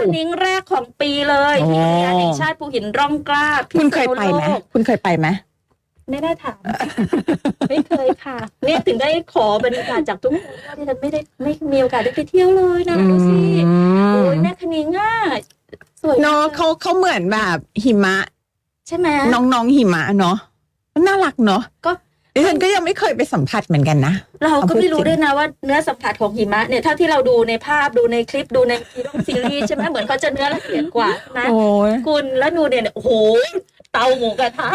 คณิ้งแรกของปีเลยโอ้ที่อุทยานแห่งชาติภูหินร่องกล้าคุณเคยไปไหมพิษณุโลกคุณเคยไปไหมไม่ได้ถาม ไม่เคยค่ะ เนี่ยถึงได้ขอบรรยากาศจากทุกคนว่าที่ฉันไม่ได้ไม่มีโอกาสได้ไปเที่ยวเลยนะดูสิอืโอ้มยแม่คณิ้งอะสวยเนาะเขาเขาเหมือนแบบหิมะ ใช่ไหมน้องๆหิมะเนาะน่ารักเนาะก็ ดิฉันก็ยังไม่เคยไปสัมผัสเหมือนกันนะเราก็ไม่รู้เอาพูดจริงด้วยนะว่าเนื้อสัมผัสของหิมะเนี่ยเท่าที่เราดูในภาพดูในคลิปดูในซีรีส์ใช่ไหมเหมือนเขาจะเนื้อละเอียดกว่าใช่ไหมโอ้ยคุณแล้วดูเนี่ยโอ้โหเตาหมูกระทะ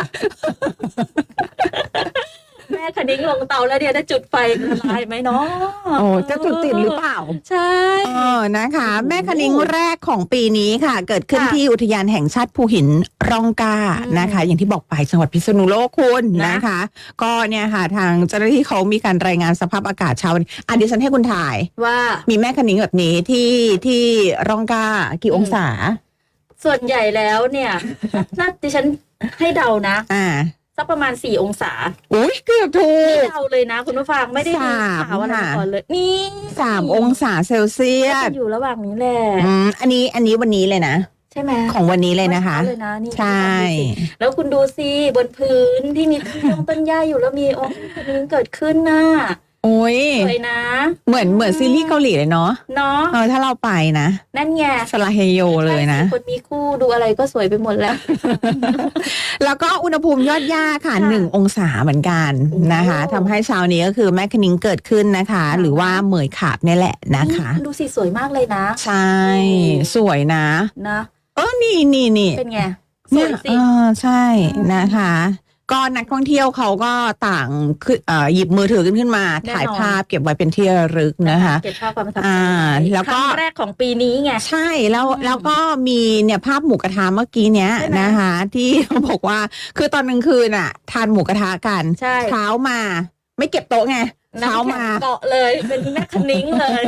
แม่คณิ้งลงเตาแล้วเนี่ยได้จุดไฟละลายไหมเนาะโอ้จะจุดติดหรือเปล่า ใช่เออนะคะ แม่คณิ้งแรกของปีนี้ค่ะ เกิดขึ้นค่ะที่อุทยานแห่งชาติภูหินร่องกล้าอืมนะคะ อย่างที่บอกไปจังหวัดพิษณุโลกคุณนะนะคะ ก็เนี่ยค่ะทางเจ้าหน้าที่เขามีการรายงานสภาพอากาศเช้าวันนี้อะดิฉันให้คุณถ่ายว่ามีแม่คณิ้งแบบนี้ที่ที่ร่องกล้ากี่องศา ส่วนใหญ่แล้วเนี่ยน่าดิฉันให้เดานะ อ่า สักประมาณสี่องศาอุ้ยเกือบถูให้กเดาเลยนะ คุณผู้ฟังไม่ได้มีสามข่าวอะไรค่ะมาก่อนเลย นี่สามองศาเซลเซียก็สจะอยู่ระหว่างนี้แหละอืมอันนี้อันนี้วันนี้เลยนะ ใช่ไหมของวันนี้เลยนะคะ มื่อช้าเลยนะนี่ใช่ แล้วคุณดูสิบนพื้นที่มีต้นต้นหญ้าอยู่แล้วมีองค์คณิ้งเกิดขึ้นน่ะโอ้ย สวยนะ เหมือนเหมือนซีรีส์เกาหลีเลยเนาะเนาะเออถ้าเราไปนะนั่นไงสลาเฮโยเลยนะใช่สิคนมีคู่ดูอะไรก็สวยไปหมดแล้ว แล้วก็อุณหภูมิยอดหญ้าค่ะค่ะหนึ่งองศาเหมือนกันนะคะโอ้ทำให้เช้านี้ก็คือแม่คณิ้งเกิดขึ้นนะคะค่ะหรือว่าเหมยขาบเนี่ยแหละนะคะ ดูสิสวยมากเลยนะ ใช่ สวยนะนะเออนี่นี่นี่เป็นไงสเนี่วยยสิเออใช่อืมนะคะ ก็นักท่องเที่ยวเขาก็ต่างขึ้นเอ่อหยิบมือถือขึ้นขึ้นมาแน่นอนถ่ายภาพเก็บไว้เป็นที่ระลึกนะคะ เก็บภาพความประทับใจอ่าแล้วก็ ครั้งแรกของปีนี้ไง ใช่แล้วอืมแล้วก็มีเนี่ยภาพหมูกระทะเมื่อกี้เนี้ยใช่ไหมนะคะ ที่ เขาบอกว่าคือตอนกลางคืนอะ ทานหมูกระทะกันใช่ เช้ามา ไม่เก็บโต๊ะไงเช้าน้ำแข็งมาเกาะเลยเป็นแม่คณิ้งเลย